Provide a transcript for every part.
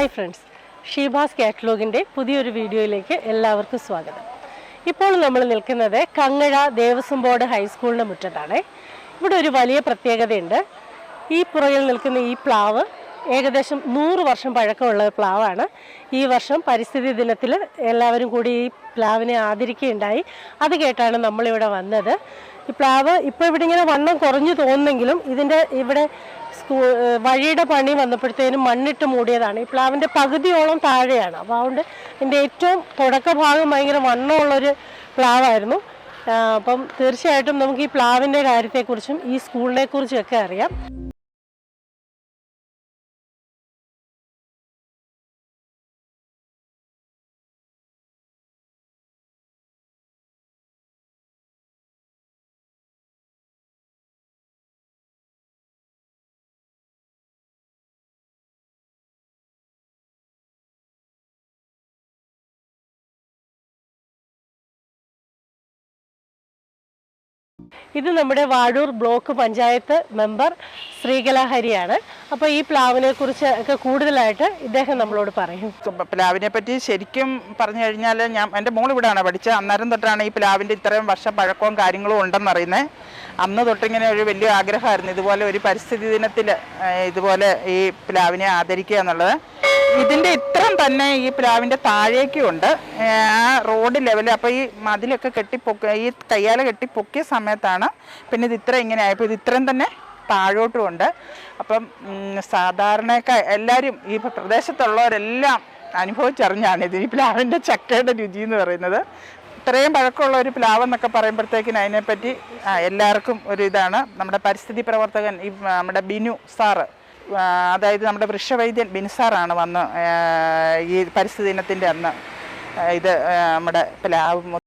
Hi friends Sheeba's കാറ്റലോഗിന്റെ പുതിയൊരു വീഡിയോയിലേക്ക് എല്ലാവർക്കും സ്വാഗതം. ഇപ്പോൾ നമ്മൾ നിൽക്കുന്നത് കങ്ങഴ ദേവസ്വം ബോർഡ് ഹൈസ്കൂളിന്റെ മുറ്റത്താണ്. ഇവിടെ ഒരു വലിയ പ്രത്യേകതയുണ്ട്. ഈ പുറകിൽ നിൽക്കുന്ന ഈ പ്ലാവ് ഏകദേശം നൂറ് വർഷം പഴക്കമുള്ള പ്ലാവാണ്. ഈ വർഷം പരിസ്ഥിതി ദിനത്തിൽ എല്ലാവരും കൂടി ഈ പ്ലാവിനെ ആദരിക്കുകയുണ്ടായി. അത് കേട്ടാണ് നമ്മളിവിടെ വന്നത്. ഈ പ്ലാവ് ഇപ്പോൾ ഇവിടെ ഇങ്ങനെ വണ്ണം കുറഞ്ഞു തോന്നുന്നെങ്കിലും ഇതിന്റെ ഇവിടെ വഴിയുടെ പണി വന്നപ്പോഴത്തേനും മണ്ണിട്ട് മൂടിയതാണ്. ഈ പ്ലാവിന്റെ പകുതിയോളം താഴെയാണ്. അപ്പോൾ അതുകൊണ്ട് ഇതിന്റെ ഏറ്റവും തുടക്ക ഭാഗം ഭയങ്കര വണ്ണമുള്ളൊരു പ്ലാവായിരുന്നു. അപ്പം തീർച്ചയായിട്ടും നമുക്ക് ഈ പ്ലാവിന്റെ കാര്യത്തെക്കുറിച്ചും ഈ സ്കൂളിനെക്കുറിച്ചും ഒക്കെ അറിയാം. ഇത് നമ്മുടെ വാഴൂർ ബ്ലോക്ക് പഞ്ചായത്ത് മെമ്പർ ശ്രീകലാഹരിയാണ്. അപ്പൊ അപ്പോൾ ഈ പ്ലാവിനെ കുറിച്ച് ഒക്കെ കൂടുതലായിട്ട് ഇദ്ദേഹം നമ്മളോട് പറയും. പ്ലാവിനെ പറ്റി ശരിക്കും പറഞ്ഞു കഴിഞ്ഞാൽ ഞാൻ എന്റെ മോൾ ഇവിടെയാണ് പഠിച്ചത്. അന്നേരം തൊട്ടാണ് ഈ പ്ലാവിന്റെ ഇത്രയും വർഷം പഴക്കവും കാര്യങ്ങളും ഉണ്ടെന്നറിയുന്നത് അന്ന് തൊട്ടിങ്ങനെ ഒരു വലിയ ആഗ്രഹമായിരുന്നു ഇതുപോലെ ഒരു പരിസ്ഥിതി ദിനത്തിൽ ഇതുപോലെ ഈ പ്ലാവിനെ ആദരിക്കുക എന്നുള്ളത്. ഇതിന്റെ ഇത്രയും തന്നെ ഈ പ്ലാവിന്റെ താഴേക്കും ഉണ്ട്. ആ റോഡ് ലെവലിൽ അപ്പോൾ ഈ മതിലൊക്കെ കെട്ടി പൊക്ക ഈ കയ്യാല കെട്ടി പൊക്കിയ സമയത്താണ് പിന്നെ ഇത് ഇത്ര ഇങ്ങനെ ആയപ്പോൾ ഇത് ഇത്രയും തന്നെ താഴോട്ടും ഉണ്ട്. അപ്പം സാധാരണക്കാർ എല്ലാവരും ഈ പ്രദേശത്തുള്ളവരെല്ലാം അനുഭവിച്ചറിഞ്ഞാണ് ഇത് ഈ പ്ലാവിന്റെ ചക്കയുടെ രുചി എന്ന് പറയുന്നത്. ഇത്രയും പഴക്കമുള്ള ഒരു പ്ലാവ് എന്നൊക്കെ പറയുമ്പോഴത്തേക്കിന് അതിനെപ്പറ്റി എല്ലാവർക്കും ഒരു ഇതാണ്. നമ്മുടെ പരിസ്ഥിതി പ്രവർത്തകൻ ഈ നമ്മുടെ ബിനു സാറ് അതായത് നമ്മുടെ വൃക്ഷവൈദ്യൻ ബിൻസാറാണ് വന്ന് ഈ പരിസ്ഥിതി ദിനത്തിന്റെ അന്ന് ഇത് നമ്മുടെ പ്ലാവ്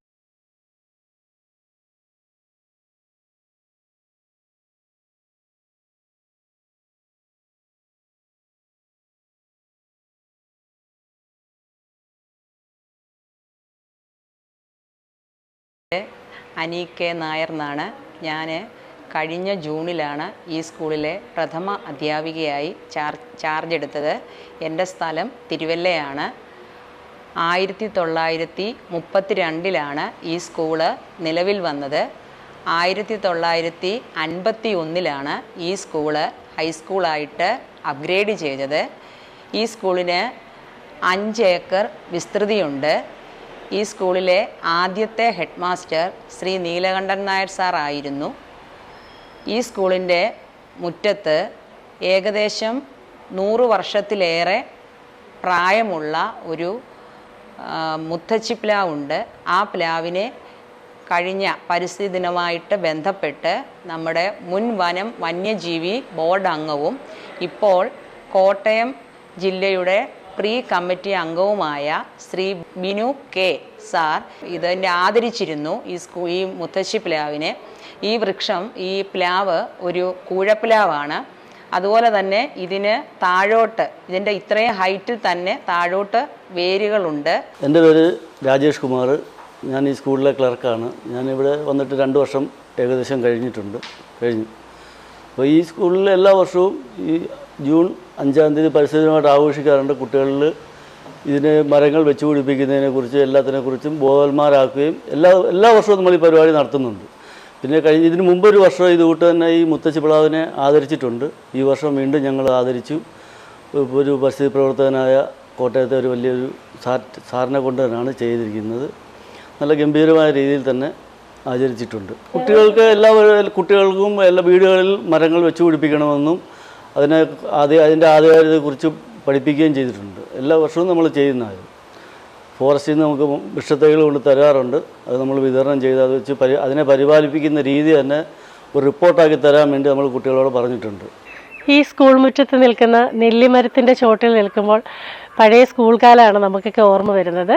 അനി നായർ എന്നാണ്. ഞാൻ കഴിഞ്ഞ ജൂണിലാണ് ഈ സ്കൂളിലെ പ്രഥമ അധ്യാപികയായി ചാർ ചാർജ് എടുത്തത് എന്റെ സ്ഥലം തിരുവല്ലയാണ്. ആയിരത്തി തൊള്ളായിരത്തി മുപ്പത്തി രണ്ടിലാണ് ഈ സ്കൂൾ നിലവിൽ വന്നത്. ആയിരത്തി തൊള്ളായിരത്തി അൻപത്തി ഒന്നിലാണ് ഈ സ്കൂൾ ഹൈസ്കൂളായിട്ട് അപ്ഗ്രേഡ് ചെയ്തത്. ഈ സ്കൂളിന് അഞ്ച് ഏക്കർ വിസ്തൃതിയുണ്ട്. ഈ സ്കൂളിലെ ആദ്യത്തെ head master Shri Neelakantan Nair sir ആയിരുന്നു. ഈ സ്കൂളിന്റെ മുറ്റത്ത് ഏകദേശം നൂറ് വർഷത്തിലേറെ പ്രായമുള്ള ഒരു മുത്തച്ചി പ്ലാവുണ്ട് ആ പ്ലാവിനെ കഴിഞ്ഞ പരിസ്ഥിതി ദിനമായിട്ട് ബന്ധപ്പെട്ട് നമ്മുടെ മുൻ വനം വന്യജീവി ബോർഡ് അംഗവും ഇപ്പോൾ കോട്ടയം ജില്ലയുടെ പ്രീ കമ്മിറ്റി അംഗവുമായ ശ്രീ ബിനു കെ സാർ ഇതിനെ ആദരിച്ചിരുന്നു ഈ സ്കൂ ഈ മുത്തശ്ശി പ്ലാവിനെ. ഈ വൃക്ഷം ഈ പ്ലാവ് ഒരു കൂഴപ്ലാവാണ്. അതുപോലെ തന്നെ ഇതിന് താഴോട്ട് ഇതിന്റെ ഇത്രയും ഹൈറ്റിൽ തന്നെ താഴോട്ട് വേരുകളുണ്ട്. എന്റെ പേര് രാജേഷ് കുമാർ. ഞാൻ ഈ സ്കൂളിലെ ക്ലർക്കാണ്. ഞാനിവിടെ വന്നിട്ട് രണ്ട് വർഷം ഏകദേശം കഴിഞ്ഞിട്ടുണ്ട്. കഴിഞ്ഞു. അപ്പോൾ ഈ സ്കൂളിൽ എല്ലാ വർഷവും ഈ ജൂൺ അഞ്ചാം തീയതി പരിസ്ഥിതിയുമായിട്ട് ആഘോഷിക്കാറുണ്ട് കുട്ടികളിൽ. ഇതിന് മരങ്ങൾ വെച്ചുപിടിപ്പിക്കുന്നതിനെക്കുറിച്ച് എല്ലാത്തിനെക്കുറിച്ചും ബോധവന്മാരാക്കുകയും എല്ലാ എല്ലാ വർഷവും നമ്മൾ ഈ പരിപാടി നടത്തുന്നുണ്ട്. പിന്നെ കഴിഞ്ഞ ഇതിന് മുമ്പ് ഒരു വർഷം ഇത് കൂട്ട് തന്നെ ഈ മുത്തശ്ശി പ്ലാവിനെ ആദരിച്ചിട്ടുണ്ട്. ഈ വർഷം വീണ്ടും ഞങ്ങൾ ആദരിച്ചു. ഒരു പരിസ്ഥിതി പ്രവർത്തകനായ കോട്ടയത്തെ ഒരു വലിയൊരു സാർ സാറിനെ കൊണ്ട് തന്നെയാണ് ചെയ്തിരിക്കുന്നത്. നല്ല ഗംഭീരമായ രീതിയിൽ തന്നെ ആചരിച്ചിട്ടുണ്ട്. കുട്ടികൾക്ക് എല്ലാ കുട്ടികൾക്കും എല്ലാ വീടുകളിൽ മരങ്ങൾ വെച്ച് പിടിപ്പിക്കണമെന്നും അതിനെ ആദ്യ അതിന്റെ ആധികാരികതയെക്കുറിച്ച് പഠിപ്പിക്കുകയും ചെയ്തിട്ടുണ്ട്. എല്ലാ വർഷവും നമ്മൾ ചെയ്യുന്നതായിരുന്നു. ഫോറസ്റ്റിൽ നിന്ന് നമുക്ക് വൃക്ഷത്തൈകൾ കൊണ്ട് തരാറുണ്ട്. അത് നമ്മൾ വിതരണം ചെയ്ത് അത് വെച്ച് പരി അതിനെ പരിപാലിപ്പിക്കുന്ന രീതി തന്നെ ഒരു റിപ്പോർട്ടാക്കി തരാൻ വേണ്ടി നമ്മൾ കുട്ടികളോട് പറഞ്ഞിട്ടുണ്ട്. ഈ സ്കൂൾ മുറ്റത്ത് നിൽക്കുന്ന നെല്ലിമരത്തിന്റെ ചോട്ടിൽ നിൽക്കുമ്പോൾ പഴയ സ്കൂൾ കാലമാണ് നമുക്കൊക്കെ ഓർമ്മ വരുന്നത്.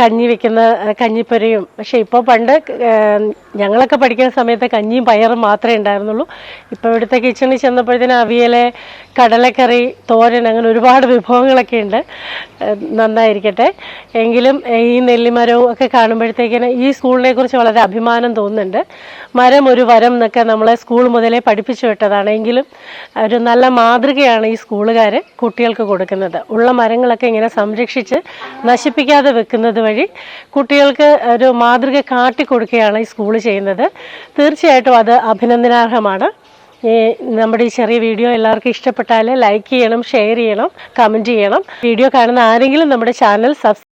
കഞ്ഞി വെക്കുന്ന കഞ്ഞിപ്പരയും. പക്ഷേ ഇപ്പോൾ പണ്ട് ഞങ്ങളൊക്കെ പഠിക്കുന്ന സമയത്ത് കഞ്ഞിയും പയറും മാത്രമേ ഉണ്ടായിരുന്നുള്ളൂ. ഇപ്പോൾ ഇവിടുത്തെ കിച്ചണിൽ ചെന്നപ്പോഴത്തേനും അവിയൽ കടലക്കറി തോരൻ അങ്ങനെ ഒരുപാട് വിഭവങ്ങളൊക്കെ ഉണ്ട്. നന്നായിരിക്കട്ടെ. എങ്കിലും ഈ നെല്ലിമരവും ഒക്കെ കാണുമ്പോഴത്തേക്കിന് ഈ സ്കൂളിനെ കുറിച്ച് വളരെ അഭിമാനം തോന്നുന്നുണ്ട്. മരം ഒരു വരം എന്നൊക്കെ നമ്മളെ സ്കൂൾ മുതലേ പഠിപ്പിച്ചു വിട്ടതാണ്. എങ്കിലും ഒരു നല്ല മാതൃകയാണ് ഈ സ്കൂളുകാർ കുട്ടികൾക്ക് കൊടുക്കുന്നത്. വെക്കുന്നത്. ഉള്ള മരങ്ങളൊക്കെ ഇങ്ങനെ സംരക്ഷിച്ച് നശിപ്പിക്കാതെ വെക്കുന്നത് വഴി കുട്ടികൾക്ക് ഒരു മാതൃക കാട്ടിക്കൊടുക്കുകയാണ് ഈ സ്കൂൾ ചെയ്യുന്നത്. തീർച്ചയായിട്ടും അത് അഭിനന്ദനാർഹമാണ്. ഈ നമ്മുടെ ഈ ചെറിയ വീഡിയോ എല്ലാവർക്കും ഇഷ്ടപ്പെട്ടാൽ ലൈക്ക് ചെയ്യണം ഷെയർ ചെയ്യണം കമന്റ് ചെയ്യണം. വീഡിയോ കാണുന്ന ആരെങ്കിലും നമ്മുടെ ചാനൽ സബ്സ്